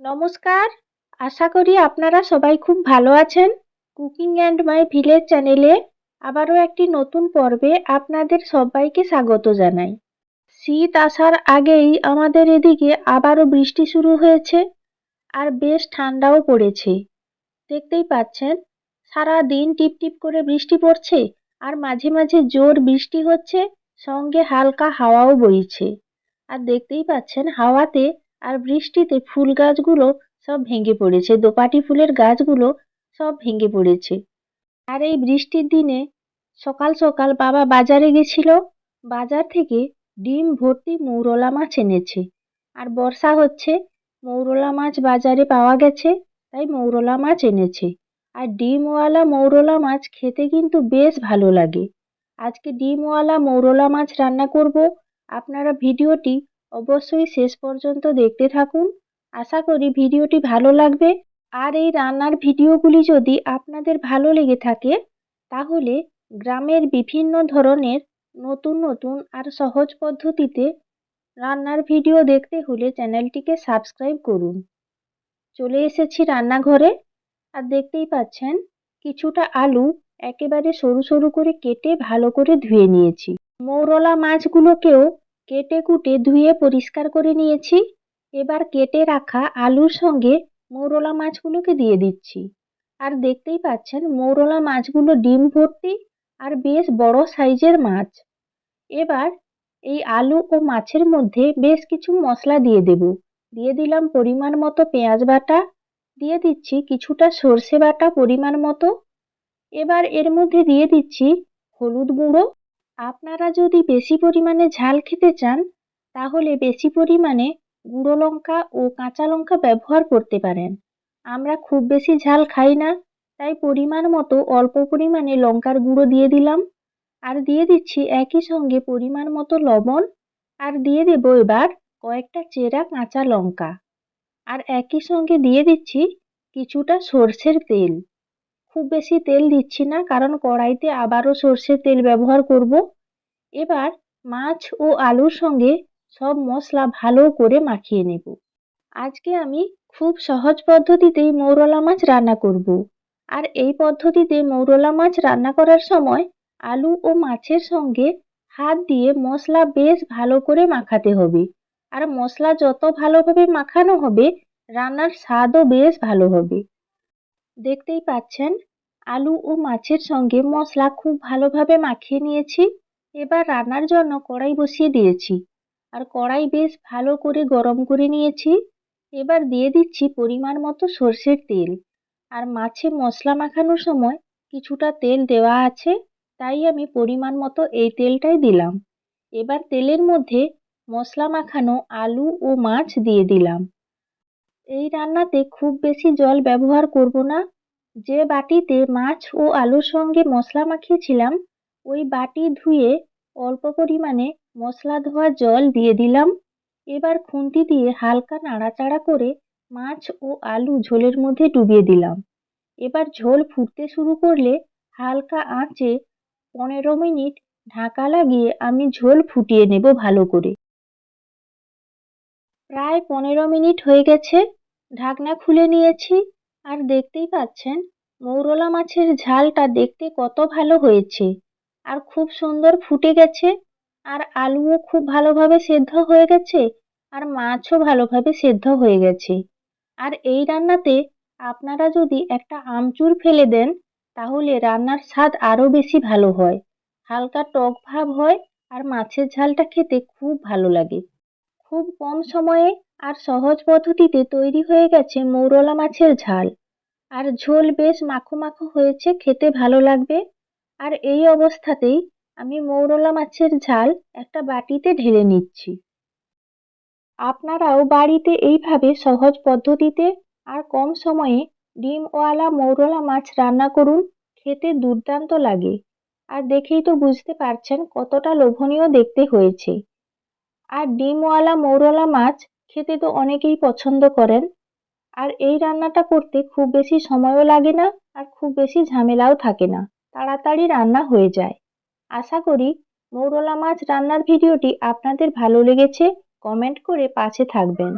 নমস্কার। আশা করি আপনারা সবাই খুব ভালো আছেন। কুকিং অ্যান্ড মাই ভিলেজ চ্যানেলে আবারও একটি নতুন পর্বে আপনাদের সবাইকে স্বাগত জানাই। শীত আসার আগেই আমাদের এদিকে আবারও বৃষ্টি শুরু হয়েছে আর বেশ ঠান্ডাও পড়েছে। দেখতেই পাচ্ছেন, সারা দিন টিপ টিপ করে বৃষ্টি পড়ছে আর মাঝে মাঝে জোর বৃষ্টি হচ্ছে, সঙ্গে হালকা হাওয়াও বইছে। আর দেখতেই পাচ্ছেন, হাওয়াতে আর বৃষ্টিতে ফুল গাছগুলো সব ভেঙে পড়েছে, দোপাটি ফুলের গাছগুলো সব ভেঙে পড়েছে। আর এই বৃষ্টির দিনে সকাল সকাল বাবা বাজারে গেছিল, বাজার থেকে ডিম ভর্তি মৌরলা মাছ এনেছে। আর বর্ষা হচ্ছে, মৌরলা মাছ বাজারে পাওয়া গেছে, তাই মৌরলা মাছ এনেছে। আর ডিমওয়ালা মৌরলা মাছ খেতে কিন্তু বেশ ভালো লাগে। আজকে ডিমওয়ালা মৌরলা মাছ রান্না করব। আপনারা ভিডিওটি অবশ্যই শেষ পর্যন্ত দেখতে থাকুন। আশা করি ভিডিওটি ভালো লাগবে। আর এই রান্নার ভিডিওগুলি যদি আপনাদের ভালো লেগে থাকে, তাহলে গ্রামের বিভিন্ন ধরনের নতুন নতুন আর সহজ পদ্ধতিতে রান্নার ভিডিও দেখতে হলে চ্যানেলটিকে সাবস্ক্রাইব করুন। চলে এসেছি রান্নাঘরে। আর দেখতেই পাচ্ছেন, কিছুটা আলু একেবারে সরু সরু করে কেটে ভালো করে ধুয়ে নিয়েছি। মৌরলা মাছগুলোকেও কেটে কুটে ধুয়ে পরিষ্কার করে নিয়েছি। এবার কেটে রাখা আলুর সঙ্গে মৌরলা মাছগুলোকে দিয়ে দিচ্ছি। আর দেখতেই পাচ্ছেন, মৌরলা মাছগুলো ডিম ভর্তি আর বেশ বড় সাইজের মাছ। এবার এই আলু ও মাছের মধ্যে বেশ কিছু মশলা দিয়ে দেব। দিয়ে দিলাম পরিমাণ মতো পেঁয়াজ বাটা। দিয়ে দিচ্ছি কিছুটা সর্ষে বাটা পরিমাণ মতো। এবার এর মধ্যে দিয়ে দিচ্ছি হলুদ গুঁড়ো। আপনারা যদি বেশি পরিমাণে ঝাল খেতে চান, তাহলে বেশি পরিমাণে গুঁড়ো লঙ্কা ও কাঁচা লঙ্কা ব্যবহার করতে পারেন। আমরা খুব বেশি ঝাল খাই না, তাই পরিমাণ মতো অল্প পরিমাণে লঙ্কার গুঁড়ো দিয়ে দিলাম। আর দিয়ে দিচ্ছি একই সঙ্গে পরিমাণ মতো লবণ। আর দিয়ে দেব এবার কয়েকটা চেরা কাঁচা লঙ্কা। আর একই সঙ্গে দিয়ে দিচ্ছি কিছুটা সর্ষের তেল। খুব বেশি তেল দিচ্ছি না, কারণ কড়াইতে আবারও সর্ষের তেল ব্যবহার করব। এবার মাছ ও আলুর সঙ্গে সব মশলা ভালো করে মাখিয়ে নেব। আজকে আমি খুব সহজ পদ্ধতিতেই মৌরলা মাছ রান্না করব। আর এই পদ্ধতিতে মৌরলা মাছ রান্না করার সময় আলু ও মাছের সঙ্গে হাত দিয়ে মশলা বেশ ভালো করে মাখাতে হবে। আর মশলা যত ভালোভাবে মাখানো হবে, রান্নার স্বাদও বেশ ভালো হবে। দেখতেই পাচ্ছেন, আলু ও মাছের সঙ্গে মশলা খুব ভালোভাবে মাখিয়ে নিয়েছি। এবার রান্নার জন্য কড়াই বসিয়ে দিয়েছি। আর কড়াই বেশ ভালো করে গরম করে নিয়েছি। এবার দিয়ে দিচ্ছি পরিমাণ মতো সর্ষের তেল। আর মাছে মশলা মাখানোর সময় কিছুটা তেল দেওয়া আছে, তাই আমি পরিমাণ মতো এই তেলটাই দিলাম। এবার তেলের মধ্যে মশলা মাখানো আলু ও মাছ দিয়ে দিলাম। এই রান্নাতে খুব বেশি জল ব্যবহার করব না। যে বাটিতে মাছ ও আলুর সঙ্গে মশলা মাখিয়েছিলাম ওই বাটি ধুয়ে অল্প পরিমাণে মশলা ধোয়া জল দিয়ে দিলাম। এবার খুন্তি দিয়ে হালকা নাড়াচাড়া করে মাছ ও আলু ঝোলের মধ্যে ডুবিয়ে দিলাম। এবার ঝোল ফুটতে শুরু করলে হালকা আঁচে পনেরো মিনিট ঢাকা লাগিয়ে আমি ঝোল ফুটিয়ে নেব ভালো করে। প্রায় পনেরো মিনিট হয়ে গেছে, ঢাকনা খুলে নিয়েছি আর দেখতেই পাচ্ছেন মৌরলা মাছের ঝালটা দেখতে কত ভালো হয়েছে। আর খুব সুন্দর ফুটে গেছে। আর আলুও খুব ভালোভাবে সেদ্ধ হয়ে গেছে আর মাছও ভালোভাবে সেদ্ধ হয়ে গেছে। আর এই রান্নাতে আপনারা যদি একটা আমচুর ফেলে দেন, তাহলে রান্নার স্বাদ আরও বেশি ভালো হয়। হালকা টক ভাব হয় আর মাছের ঝালটা খেতে খুব ভালো লাগে। খুব কম সময়ে আর সহজ পদ্ধতিতে তৈরি হয়ে গেছে মৌরলা মাছের ঝাল। আর ঝোল বেশ মাখো মাখো হয়েছে, খেতে ভালো লাগবে। আর এই অবস্থাতেই আমি মৌরলা মাছের ঝাল একটা বাটিতে ঢেলে নিচ্ছি। আপনারাও বাড়িতে এইভাবে সহজ পদ্ধতিতে আর কম সময়ে ডিমওয়ালা মৌরলা মাছ রান্না করুন, খেতে দুর্দান্ত লাগে। আর দেখেই তো বুঝতে পারছেন কতটা লোভনীয় দেখতে হয়েছে। আর ডিমওয়ালা মৌরলা মাছ খেতে তো অনেকেই পছন্দ করেন। আর এই রান্নাটা করতে খুব বেশি সময়ও লাগে না আর খুব বেশি ঝামেলাও থাকে না। তাড়াতাড়ি রান্না হয়ে যায়। আশা করি মৌরলা মাছ রান্নার ভিডিওটি আপনাদের ভালো লেগেছে। কমেন্ট করে পাশে থাকবেন।